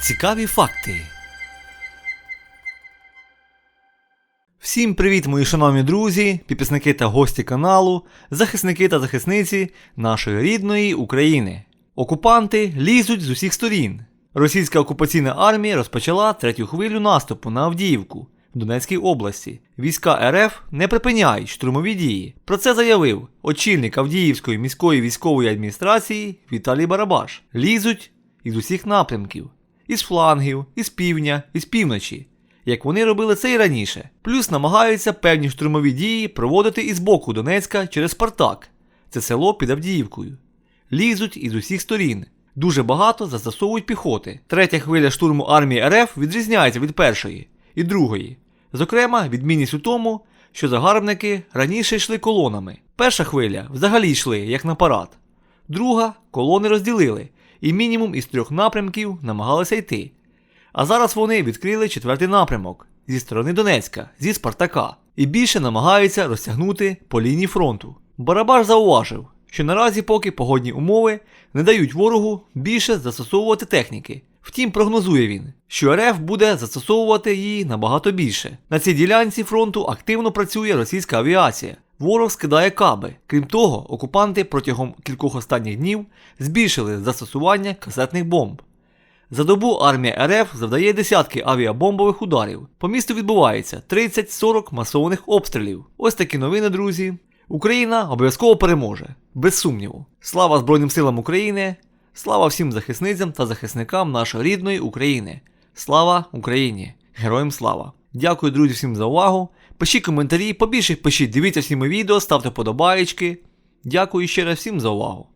Цікаві факти. Всім привіт, мої шановні друзі, підписники та гості каналу, захисники та захисниці нашої рідної України. Окупанти лізуть з усіх сторін. Російська окупаційна армія розпочала третю хвилю наступу на Авдіївку в Донецькій області. Війська РФ не припиняють штурмові дії. Про це заявив очільник Авдіївської міської військової адміністрації Віталій Барабаш. Лізуть із усіх напрямків, із флангів, із півдня, із півночі, як вони робили це і раніше. Плюс намагаються певні штурмові дії проводити із боку Донецька через Спартак. Це село під Авдіївкою. Лізуть із усіх сторін. Дуже багато застосовують піхоти. Третя хвиля штурму армії РФ відрізняється від першої і другої. Зокрема, відмінність у тому, що загарбники раніше йшли колонами. Перша хвиля взагалі йшли як на парад. Друга колони розділили і мінімум із трьох напрямків намагалися йти. А зараз вони відкрили четвертий напрямок зі сторони Донецька, зі Спартака, і більше намагаються розтягнути по лінії фронту. Барабаш зауважив, що наразі поки погодні умови не дають ворогу більше застосовувати техніки. Втім, прогнозує він, що РФ буде застосовувати її набагато більше. На цій ділянці фронту активно працює російська авіація. Ворог скидає каби. Крім того, окупанти протягом кількох останніх днів збільшили застосування касетних бомб. За добу армія РФ завдає десятки авіабомбових ударів. По місту відбувається 30-40 масованих обстрілів. Ось такі новини, друзі. Україна обов'язково переможе, без сумніву. Слава Збройним силам України! Слава всім захисницям та захисникам нашої рідної України. Слава Україні! Героям слава! Дякую, друзі, всім за увагу. Пишіть коментарі, побільше пишіть, дивіться всі мої відео, ставте подобаєчки. Дякую ще раз всім за увагу.